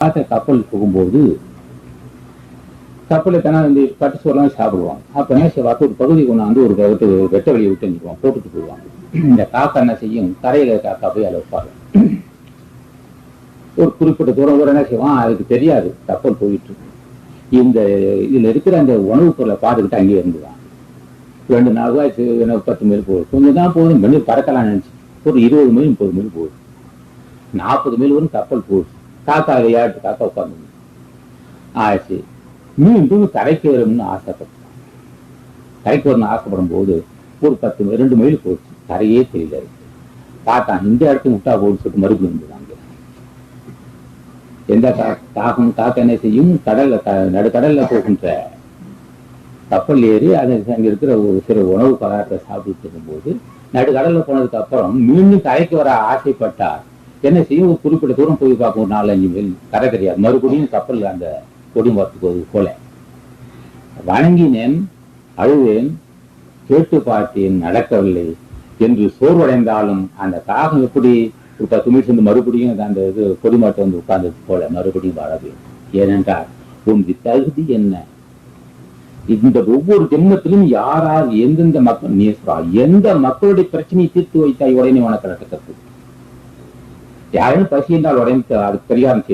பார்த்த கப்பல் போகும்போது கப்பலை தானே இந்த பட்டு சோறுலாம் சாப்பிடுவாங்க அப்போ என்ன செய்வாங்க ஒரு பகுதி கொண்டாந்து ஒரு பகுதி வெட்ட வெளியே விட்டு நிற்குவாங்க போட்டுட்டு போடுவாங்க இந்த காக்கா என்ன செய்யும்? கரையில காக்கா போய் அதில் வைப்பாரு ஒரு குறிப்பிட்ட தூரம் கூட என்ன செய்வான்? அதுக்கு தெரியாது. கப்பல் போயிட்டு இருக்கு. இந்த இதுல இருக்கிற அந்த உணவுப் பொருளை பார்த்துக்கிட்டு அங்கேயே இருந்துதான் ரெண்டு நாள் ரூபாய் பத்து மைல் போகுது. கொஞ்சம் தான் போகுது. மைல் பறக்கலாம் நினச்சி. ஒரு இருபது மைல் முப்பது மைல் போகுது. நாற்பது மைல் வரும் கப்பல் போகுது. காக்கா விளையாட்டு காக்கா உட்காந்து ஆச்சு மீண்டும் கரைக்கு வரும்னு ஆசைப்பட்டான். கரைக்கு வரணும்னு ஆசைப்படும் போது ஒரு பத்து ரெண்டு மைல் போச்சு. கரையே தெரியல பார்த்தான் இந்த இடத்துக்கு முட்டா போகுது சொல்லிட்டு மறுபடியும் இருந்துதான் எந்த கா- காகம் காக்க என்ன செய்யும்? கடல்ல நடுக்கடல்ல போகின்ற கப்பல் ஏறி அது அங்க இருக்கிற ஒரு சில உணவு பதார்த்தத்தை சாப்பிட்டு இருக்கும்போது நடுக்கடல்ல போனதுக்கு அப்புறம் மீண்டும் கரைக்கு வர ஆசைப்பட்டார். என்ன செய்யும் ஒரு குறிப்பிட்ட தூரம் போய் பார்க்கும் ஒரு நாலஞ்சு மைல் கரை தெரியாது. மறுபடியும் கப்பல் அந்த கொடிமரத்துக்கு போல வணங்கினேன் அழுவேன் கேட்டு பார்த்தேன் நடக்கவில்லை என்று சோர்வடைந்தாலும் அந்த காகம் எப்படி? ஒரு பத்து நிமிஷம் மறுபடியும் அந்த இது கொடிமரத்தை வந்து உட்கார்ந்தது போல மறுபடியும் வாழவே ஏனென்றால் உன் தகுதி என்ன? இந்த ஒவ்வொரு ஜென்மத்திலும் யாரார் எந்தெந்த மக்கள் நீ எந்த மக்களுடைய பிரச்சனையை தீர்த்து வைத்தாய்? உடனே உனக்கு நடக்கிறது யாரும் பசி என்றால் உடனே அது பரிகாரம் செய்யும்